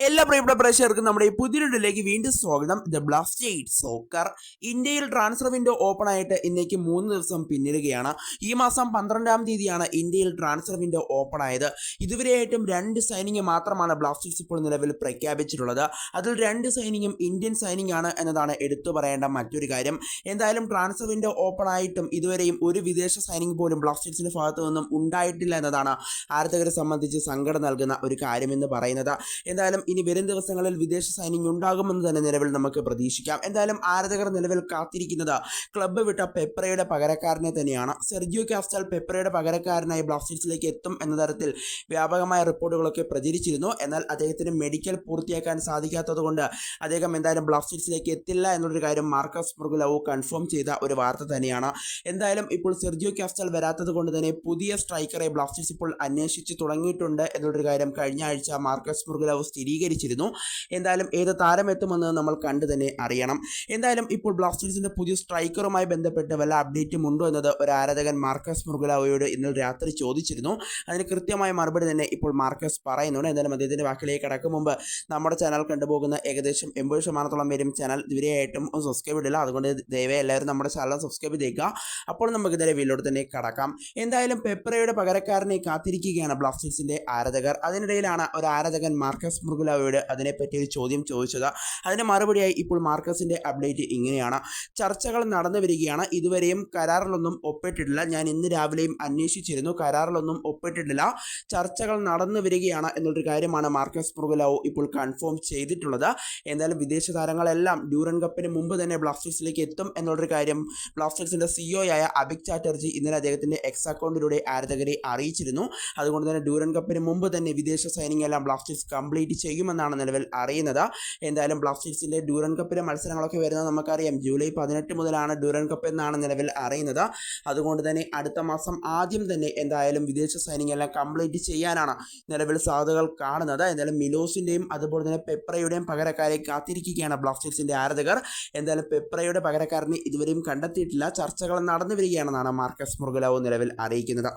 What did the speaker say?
എല്ലാ പ്രിയപ്പെട്ട പ്രേക്ഷകർക്കും നമ്മുടെ ഈ പുതിയൊരിലേക്ക് വീണ്ടും സ്വാഗതം. ദ ബ്ലാസ്റ്റേറ്റ് സോക്കർ ഇന്ത്യയിൽ ട്രാൻസ്ഫർ വിൻഡോ ഓപ്പൺ ആയിട്ട് ഇന്നേക്ക് മൂന്ന് ദിവസം പിന്നിടുകയാണ്. ഈ മാസം പന്ത്രണ്ടാം തീയതിയാണ് ഇന്ത്യയിൽ ട്രാൻസ്ഫർ വിൻഡോ ഓപ്പൺ ആയത്. ഇതുവരെയായിട്ടും രണ്ട് സൈനിങ് മാത്രമാണ് ബ്ലാസ്റ്റേഴ്സ് ഇപ്പോൾ നിലവിൽ പ്രഖ്യാപിച്ചിട്ടുള്ളത്. അതിൽ രണ്ട് സൈനിങ്ങും ഇന്ത്യൻ സൈനിങ് ആണ് എന്നതാണ് എടുത്തു പറയേണ്ട മറ്റൊരു കാര്യം. എന്തായാലും ട്രാൻസ്ഫർ വിൻഡോ ഓപ്പൺ ആയിട്ടും ഇതുവരെയും ഒരു വിദേശ സൈനിങ് പോലും ബ്ലാസ്റ്റേഴ്സിന്റെ ഭാഗത്തു നിന്നും ഉണ്ടായിട്ടില്ല എന്നതാണ് ആരാധകരെ സംബന്ധിച്ച് സങ്കടം നൽകുന്ന ഒരു കാര്യമെന്ന് പറയുന്നത്. എന്തായാലും ഇനി വരും ദിവസങ്ങളിൽ വിദേശ സൈനിങ് ഉണ്ടാകുമെന്ന് തന്നെ നിലവിൽ നമുക്ക് പ്രതീക്ഷിക്കാം. എന്തായാലും ആരാധകർ നിലവിൽ കാത്തിരിക്കുന്നത് ക്ലബ്ബ് വിട്ട പെപ്രയുടെ പകരക്കാരനെ തന്നെയാണ്. സെർജിയോ കാസ്റ്റാൽ പെപ്രയുടെ പകരക്കാരനായി ബ്ലാസ്റ്റേഴ്സിലേക്ക് എത്തും എന്ന തരത്തിൽ വ്യാപകമായ റിപ്പോർട്ടുകളൊക്കെ പ്രചരിച്ചിരുന്നു. എന്നാൽ അദ്ദേഹത്തിന് മെഡിക്കൽ പൂർത്തിയാക്കാൻ സാധിക്കാത്തതുകൊണ്ട് അദ്ദേഹം എന്തായാലും ബ്ലാസ്റ്റേഴ്സിലേക്ക് എത്തില്ല എന്നൊരു കാര്യം മാർക്കസ് മുർഗുലവു കൺഫേം ചെയ്ത ഒരു വാർത്ത തന്നെയാണ്. എന്തായാലും ഇപ്പോൾ സെർജിയോ കാസ്റ്റാൽ വരാത്തത് കൊണ്ട് തന്നെ പുതിയ സ്ട്രൈക്കറെ ബ്ലാസ്റ്റേഴ്സ് ഇപ്പോൾ അന്വേഷിച്ച് തുടങ്ങിയിട്ടുണ്ട് എന്നുള്ളൊരു കാര്യം കഴിഞ്ഞ ആഴ്ച മാർക്കസ് മുർഗുലവ് സ്ഥിരീകരിച്ചിരുന്നു എന്തായാലും ഏത് താരം എത്തുമെന്ന് നമ്മൾ കണ്ടു തന്നെ അറിയണം. എന്തായാലും ഇപ്പോൾ ബ്ലാസ്റ്റേഴ്സിന്റെ പുതിയ സ്ട്രൈക്കറുമായി ബന്ധപ്പെട്ട് വല്ല അപ്ഡേറ്റും ഉണ്ടോ എന്നത് ഒരു ആരാധകൻ മാർക്കസ് മുർഗുലാവോയോട് ഇന്നലെ രാത്രി ചോദിച്ചിരുന്നു. അതിന് കൃത്യമായ മറുപടി തന്നെ ഇപ്പോൾ മാർക്കസ് പറയുന്നുണ്ട്. എന്തായാലും അദ്ദേഹത്തിന്റെ വാക്കിലേക്ക് കടക്കും മുമ്പ് നമ്മുടെ ചാനൽ കണ്ടുപോകുന്ന ഏകദേശം എൺപത് ശതമാനത്തോളം പേരും ചാനൽ ഇതുവരെയായിട്ടും സബ്സ്ക്രൈബ് ഇടില്ല. അതുകൊണ്ട് ദയവായി എല്ലാവരും നമ്മുടെ ചാനൽ സബ്സ്ക്രൈബ് ചെയ്യുക അപ്പോൾ നമുക്ക് ഇതിലെ വീലോട് തന്നെ കടക്കാം. എന്തായാലും പെപ്രയുടെ പകരക്കാരനെ കാത്തിരിക്കുകയാണ് ബ്ലാസ്റ്റേഴ്സിന്റെ ആരാധകർ. അതിനിടയിലാണ് ഒരു ആരാധകൻ മാർക്കസ് മുർഗുലാവോട് അതിനെപ്പറ്റി ഒരു ചോദ്യം ചോദിച്ചത്. അതിന് മറുപടിയായി ഇപ്പോൾ മാർക്കസിന്റെ അപ്ഡേറ്റ് ഇങ്ങനെയാണ്. ചർച്ചകൾ നടന്നു വരികയാണ്. ഇതുവരെയും കരാറിലൊന്നും ഒപ്പിട്ടിട്ടില്ല. ഞാൻ ഇന്ന് രാവിലെയും അന്വേഷിച്ചിരുന്നു. കരാറിലൊന്നും ഒപ്പിട്ടിട്ടില്ല. ചർച്ചകൾ നടന്നു വരികയാണ് എന്നുള്ളൊരു കാര്യമാണ് മാർക്കസ് മുർഗുലാവോ ഇപ്പോൾ കൺഫേം ചെയ്തിട്ടുള്ളത്. എന്തായാലും വിദേശ താരങ്ങളെല്ലാം ഡ്യൂറൻ കപ്പിന് മുമ്പ് തന്നെ ബ്ലാസ്റ്റേഴ്സിലേക്ക് എത്തും എന്നുള്ളൊരു കാര്യം ബ്ലാസ്റ്റേഴ്സിന്റെ സിഇഒ ആയ അബിക് ചാറ്റർജി ഇന്നലെ അദ്ദേഹത്തിന്റെ എക്സ് അക്കൗണ്ടിലൂടെ ആരാധകരെ അറിയിച്ചിരുന്നു. അതുകൊണ്ട് തന്നെ ഡ്യൂറൻ കപ്പിന് മുമ്പ് തന്നെ വിദേശ സൈനിങ് എല്ലാം ബ്ലാസ്റ്റേഴ്സ് കംപ്ലീറ്റ് ചെയ്യുമെന്നാണ് നിലവിൽ അറിയുന്നത്. എന്തായാലും ബ്ലാസ്റ്റേഴ്സിന്റെ ഡ്യൂറൻ കപ്പിലെ മത്സരങ്ങളൊക്കെ വരുന്നത് നമുക്കറിയാം. ജൂലൈ പതിനെട്ട് മുതലാണ് ഡ്യൂറൻ കപ്പ് എന്നാണ് നിലവിൽ അറിയുന്നത്. അതുകൊണ്ട് തന്നെ അടുത്ത മാസം ആദ്യം തന്നെ എന്തായാലും വിദേശ സൈനിങ് എല്ലാം കംപ്ലീറ്റ് ചെയ്യാനാണ് നിലവിൽ സാധ്യതകൾ കാണുന്നത്. എന്തായാലും മിലോസിന്റെയും അതുപോലെ തന്നെ പെപ്രയുടെയും പകരക്കാരെ കാത്തിരിക്കുകയാണ് ബ്ലാസ്റ്റേഴ്സിന്റെ ആരാധകർ. എന്തായാലും പെപ്രയുടെ പകരക്കാരനെ ഇതുവരെയും കണ്ടെത്തിയിട്ടില്ല. ചർച്ചകൾ നടന്നു വരികയാണെന്നാണ് മാർക്കസ് മുർഗലാവോ നിലവിൽ അറിയിക്കുന്നത്.